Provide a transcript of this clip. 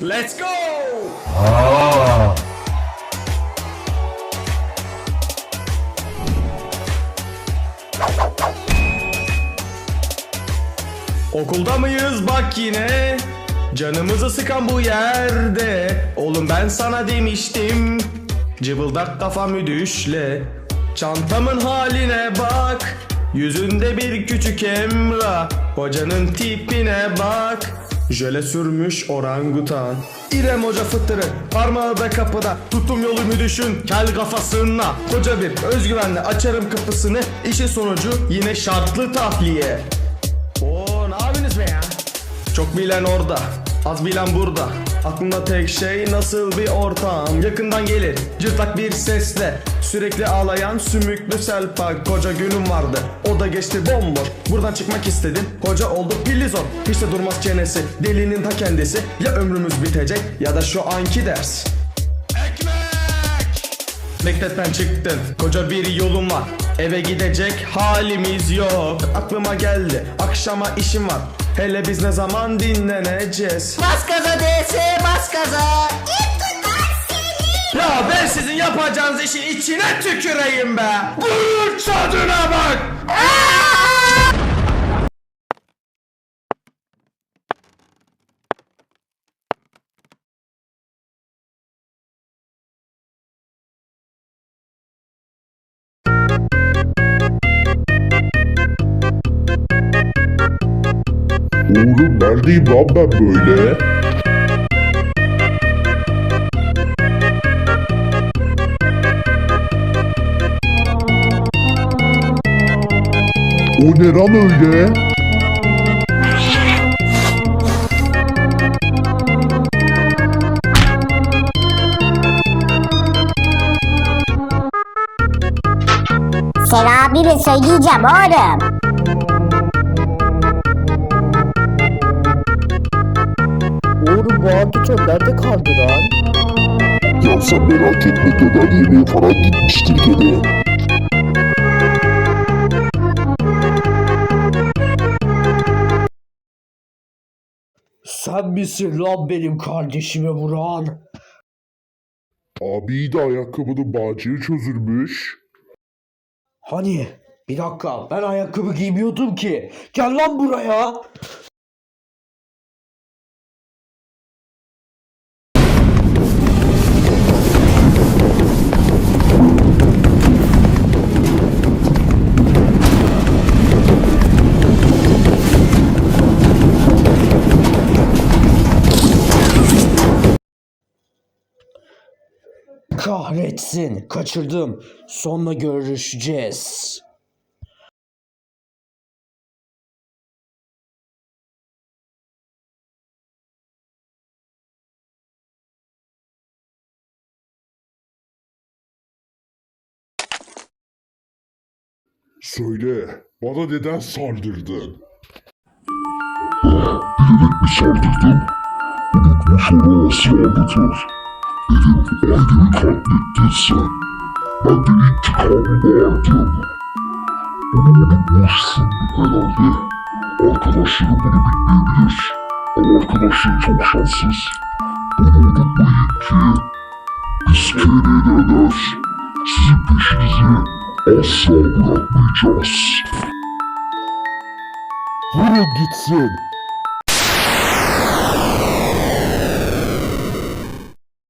Let's go! Okulda mıyız? Bak yine. Canımızı sıkan bu yerde. Oğlum ben sana demiştim. Cıbıldak kafamı düşle Çantamın haline bak. Yüzünde bir küçük emra Hocanın tipine bak Jöle sürmüş orangutan. İrem hoca fıttırı Parmağı da kapıda. Tuttum yolumu düşün Kel kafasına. Koca bir özgüvenle açarım kapısını. İşin sonucu yine şartlı tahliye. Oo ne yapıyorsunuz be ya? Çok bilen orada, az bilen burada. Aklımda tek şey nasıl bir ortam? Yakından gelir cırtlak bir sesle. Sürekli ağlayan sümüklü selpak Koca günüm vardı. O da geçti bomboş. Buradan çıkmak istedim. Hoca oldu pilli zor Hiç de durmaz çenesi delinin ta kendisi. Ya ömrümüz bitecek ya da şu anki ders. Ekmek! Mektepten çıktın koca bir yolun var. Eve gidecek halimiz yok. Aklıma geldi. Akşama işim var Hele biz ne zaman dinleneceğiz? Bas gaza DS bas gaza. Ya ben sizin yapacağınız işin içine tüküreyim be. Dur tadına bak Oğlum neredeyim lan ben böyle? O ne lan öyle? Sen abime söyleyeceğim oğlum. Oğlum bu Akito nerede kaldı lan? Ya sen merak etme döner yemeğe falan gitmiştir gene. Sen misin lan benim kardeşime vuran? Abi de ayakkabının bağcığı çözülmüş. Hani? Bir dakika ben ayakkabı giymiyordum ki. Gel lan buraya. Kahretsin. Kaçırdım. Sonra görüşeceğiz. Söyle, bana neden saldırdın? Bilerek mi saldırdın? Unutmuş olamazsın anlatır. Benim ailemi katlettin sen. Ben de intikamımı aldım. Bunu unutmuşsun herhalde. Arkadaşlarım bunu bilmeyebilir. Ama arkadaşlarım çok şanssız. Bunu unutmayın ki biz KNL'ler sizin peşinizi asla bırakmayacağız. Vurun gitsin.